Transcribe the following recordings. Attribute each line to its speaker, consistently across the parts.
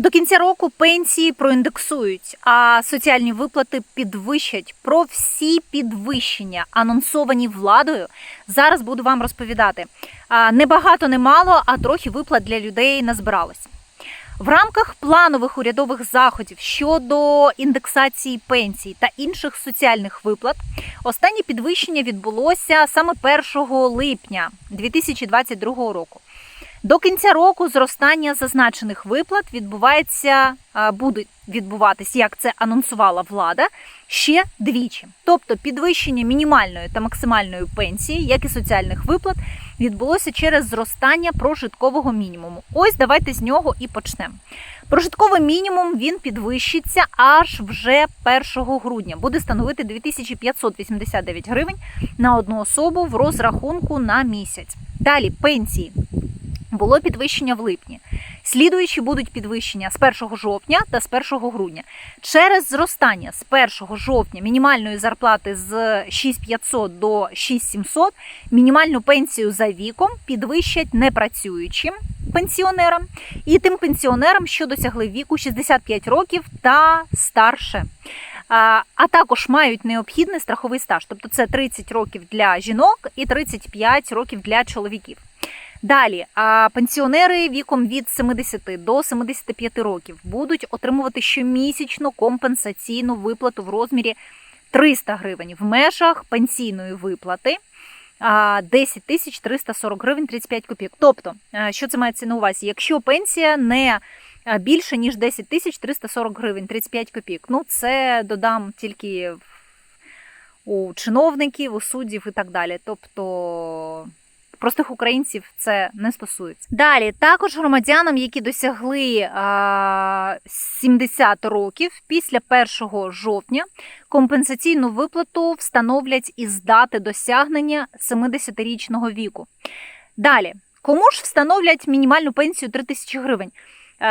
Speaker 1: До кінця року пенсії проіндексують, а соціальні виплати підвищать. Про всі підвищення, анонсовані владою, зараз буду вам розповідати. А, Не багато, не мало, а трохи виплат для людей назбиралось. В рамках планових урядових заходів щодо індексації пенсій та інших соціальних виплат останнє підвищення відбулося саме 1 липня 2022 року. До кінця року зростання зазначених виплат відбувається, буде відбуватись, як це анонсувала влада, ще двічі. Тобто підвищення мінімальної та максимальної пенсії, як і соціальних виплат, відбулося через зростання прожиткового мінімуму. Ось давайте з нього і почнемо. Прожитковий мінімум він підвищиться аж вже 1 грудня. Буде становити 2589 гривень на одну особу в розрахунку на місяць. Далі пенсії. Було підвищення в липні. Слідуючі будуть підвищення з 1 жовтня та з 1 грудня. Через зростання з 1 жовтня мінімальної зарплати з 6500 до 6700 мінімальну пенсію за віком підвищать непрацюючим пенсіонерам і тим пенсіонерам, що досягли віку 65 років та старше. А також мають необхідний страховий стаж, тобто це 30 років для жінок і 35 років для чоловіків. Далі, пенсіонери віком від 70 до 75 років будуть отримувати щомісячну компенсаційну виплату в розмірі 300 гривень в межах пенсійної виплати. 10 тисяч 340 гривень 35 копійок. Тобто, що це мається на увазі? Якщо пенсія не більше ніж 10 тисяч 340 гривень 35 копійок, ну це додам тільки у чиновників, у суддів і так далі. Тобто простих українців це не стосується. Далі також громадянам, які досягли а, 70 років після 1 жовтня, компенсаційну виплату встановлять із дати досягнення 70-річного віку. Далі, кому ж встановлять мінімальну пенсію 3 тисячі гривень?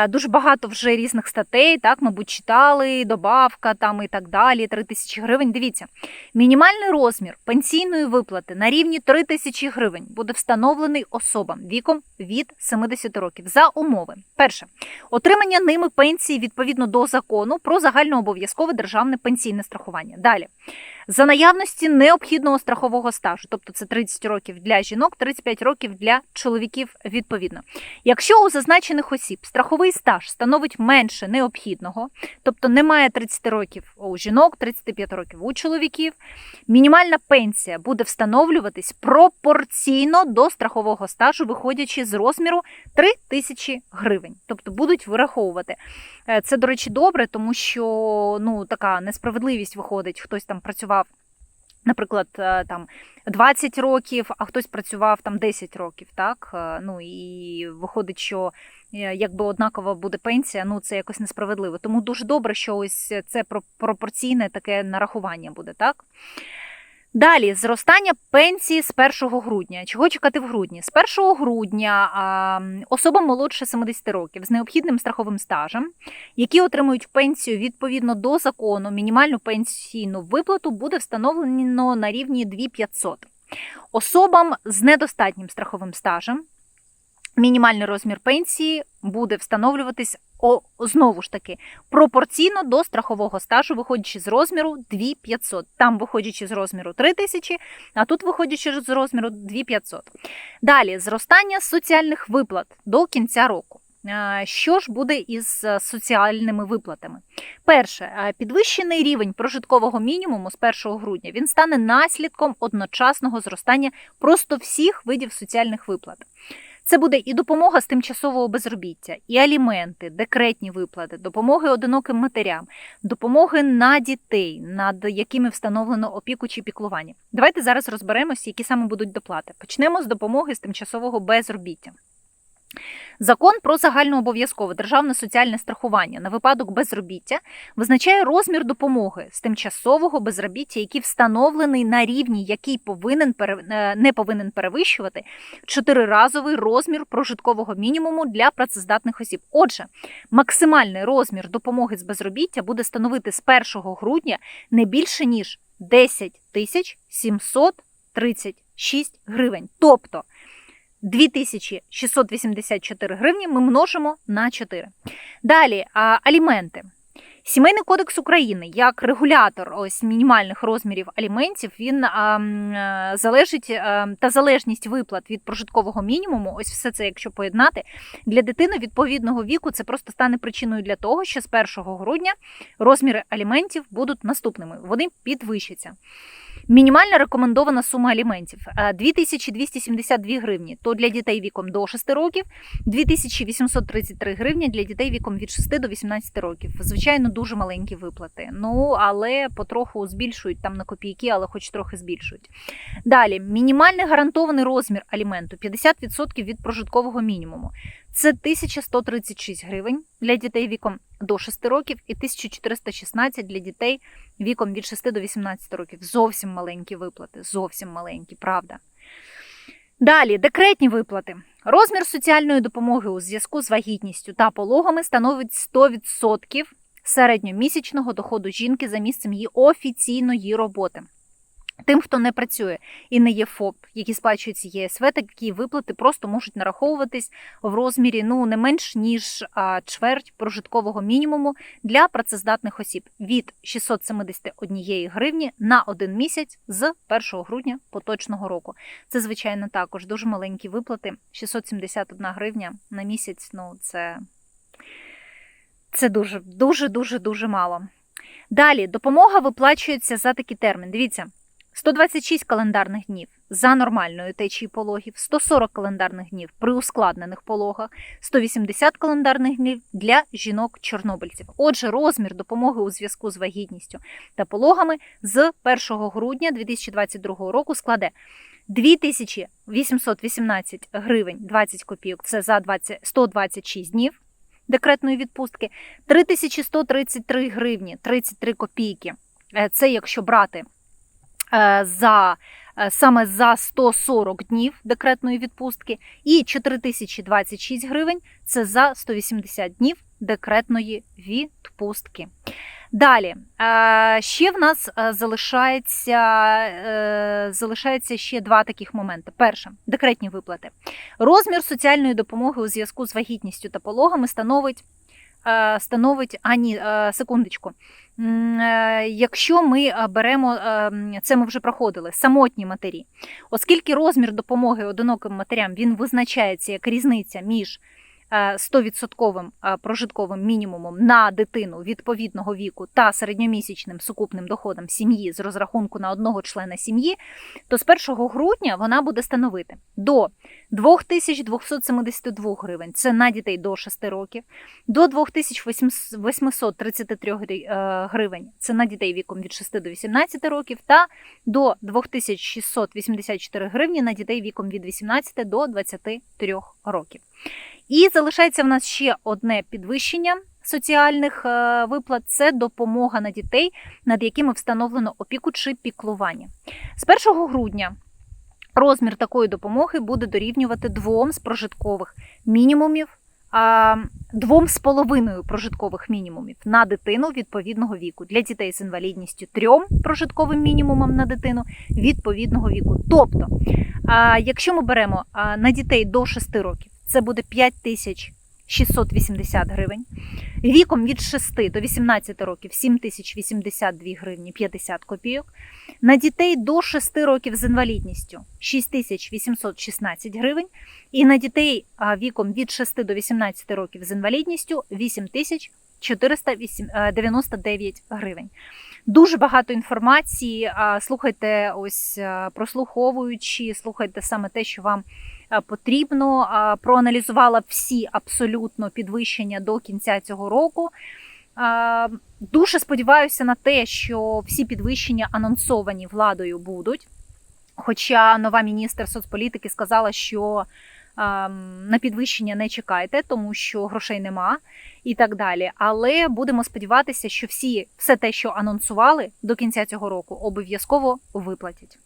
Speaker 1: Дуже багато вже різних статей, так, мабуть, читали, добавка там і так далі, 3 тисячі гривень. Дивіться, мінімальний розмір пенсійної виплати на рівні 3 тисячі гривень буде встановлений особам віком від 70 років за умови. Перше, отримання ними пенсії відповідно до закону про загальнообов'язкове державне пенсійне страхування. Далі. За наявності необхідного страхового стажу, тобто це 30 років для жінок, 35 років для чоловіків відповідно. Якщо у зазначених осіб страховий стаж становить менше необхідного, тобто немає 30 років у жінок, 35 років у чоловіків, мінімальна пенсія буде встановлюватись пропорційно до страхового стажу, виходячи з розміру 3 тисячі гривень. Тобто будуть вираховувати. Е, це, до речі, добре, тому що ну, така несправедливість виходить, хтось там працював. Наприклад, е, там 20 років, а хтось працював там 10 років, так? Е, ну і виходить, що якби однакова буде пенсія, ну це якось несправедливо. Тому дуже добре, що ось це пропорційне таке нарахування буде, так? Далі зростання пенсії з 1 грудня. Чого чекати в грудні? З 1 грудня а, особа молодше 70 років з необхідним страховим стажем, які отримують пенсію відповідно до закону, мінімальну пенсійну виплату буде встановлено на рівні 2500. Особам з недостатнім страховим стажем мінімальний розмір пенсії буде встановлюватись о, знову ж таки пропорційно до страхового стажу, виходячи з розміру 2500. Там виходячи з розміру 3000, а тут виходячи з розміру 2500. Далі зростання соціальних виплат до кінця року. Що ж буде із е, соціальними виплатами? Перше, е, підвищений рівень прожиткового мінімуму з 1 грудня він стане наслідком одночасного зростання просто всіх видів соціальних виплат. Це буде і допомога з тимчасового безробіття, і аліменти, декретні виплати, допомоги одиноким матерям, допомоги на дітей, над якими встановлено опіку чи піклування. Давайте зараз розберемося, які саме будуть доплати. Почнемо з допомоги з тимчасового безробіття. Закон про загальнообов'язкове державне соціальне страхування на випадок безробіття визначає розмір допомоги з тимчасового безробіття, який встановлений на рівні, який повинен е, не повинен перевищувати чотириразовий розмір прожиткового мінімуму для працездатних осіб. Отже, максимальний розмір допомоги з безробіття буде становити з 1 грудня не більше ніж 10 тисяч 736 гривень. Тобто 2684 гривні ми множимо на 4. Далі аліменти. Сімейний кодекс України як регулятор ось мінімальних розмірів аліментів він а, е, залежить а, та залежність виплат від прожиткового мінімуму. Ось все це, якщо поєднати для дитини відповідного віку, це просто стане причиною для того, що з 1 грудня розміри аліментів будуть наступними. Вони підвищаться. Мінімальна рекомендована сума аліментів е, 2272 гривні. То для дітей віком до 6 років, 2833 гривні для дітей віком від 6 до 18 років. Звичайно, дуже маленькі виплати. Ну але потроху збільшують там на копійки, але хоч трохи збільшують. Далі, мінімальний гарантований розмір аліменту 50% від прожиткового мінімуму. Це 1136 гривень для дітей віком до 6 років і 1416 для дітей віком від 6 до 18 років. Зовсім маленькі виплати, зовсім маленькі, правда. Далі, декретні виплати. Розмір соціальної допомоги у зв'язку з вагітністю та пологами становить 100% середньомісячного доходу жінки за місцем її офіційної роботи. Тим, хто не працює і не є ФОП, які сплачують ЄСВ, такі виплати просто можуть нараховуватись в розмірі ну не менш ніж чверть прожиткового мінімуму для працездатних осіб від 671 гривні на один місяць з 1 грудня поточного року. Це звичайно також дуже маленькі виплати. 671 гривня на місяць. Ну це, це дуже дуже дуже дуже мало. Далі допомога виплачується за такий термін. Дивіться. 126 календарних днів за нормальною течією пологів, 140 календарних днів при ускладнених пологах, 180 календарних днів для жінок-чорнобильців. Отже, розмір допомоги у зв'язку з вагітністю та пологами з 1 грудня 2022 року складе 2818 гривень 20 копійок. Це за 20, 126 днів декретної відпустки, 3133 гривні 33 копійки. Е, Це якщо брати за е, саме за 140 днів декретної відпустки, і 4026 гривень це за 180 днів декретної відпустки. Далі е, ще в нас е, залишається, е, залишається ще два таких моменти. Перше декретні виплати. Розмір соціальної допомоги у зв'язку з вагітністю та пологами становить. е, Становить, а ні, е, секундочку. Е, Якщо ми е, беремо, е, це ми вже проходили, самотні матері, оскільки розмір допомоги одиноким матерям він визначається як різниця між 100% е, прожитковим мінімумом на дитину відповідного віку та середньомісячним сукупним доходом сім'ї з розрахунку на одного члена сім'ї, то з 1 грудня вона буде становити до 2272 гривень, це на дітей до 6 років, до 2833 гри- е, гривень, це на дітей віком від 6 до 18 років, та до 2684 гривні на дітей віком від 18 до 23 років. І залишається в нас ще одне підвищення соціальних е, виплат це допомога на дітей, над якими встановлено опіку чи піклування. З 1 грудня розмір такої допомоги буде дорівнювати двом з прожиткових мінімумів, а, двом з половиною прожиткових мінімумів на дитину відповідного віку. Для дітей з інвалідністю трьом прожитковим мінімумом на дитину відповідного віку. Тобто, якщо ми беремо на дітей до 6 років, це буде 5680 гривень. Віком від 6 до 18 років 7082 гривні 50 копійок. На дітей до 6 років з інвалідністю 6816 гривень. І на дітей віком від 6 до 18 років з інвалідністю 8499 гривень. Дуже багато інформації. Слухайте, ось прослуховуючи, слухайте саме те, що вам потрібно. Проаналізувала всі абсолютно підвищення до кінця цього року. Дуже сподіваюся на те, що всі підвищення анонсовані владою будуть. Хоча нова міністр соцполітики сказала, що ем, на підвищення не чекайте, тому що грошей нема і так далі. Але будемо сподіватися, що всі все те, що анонсували до кінця цього року, обов'язково виплатять.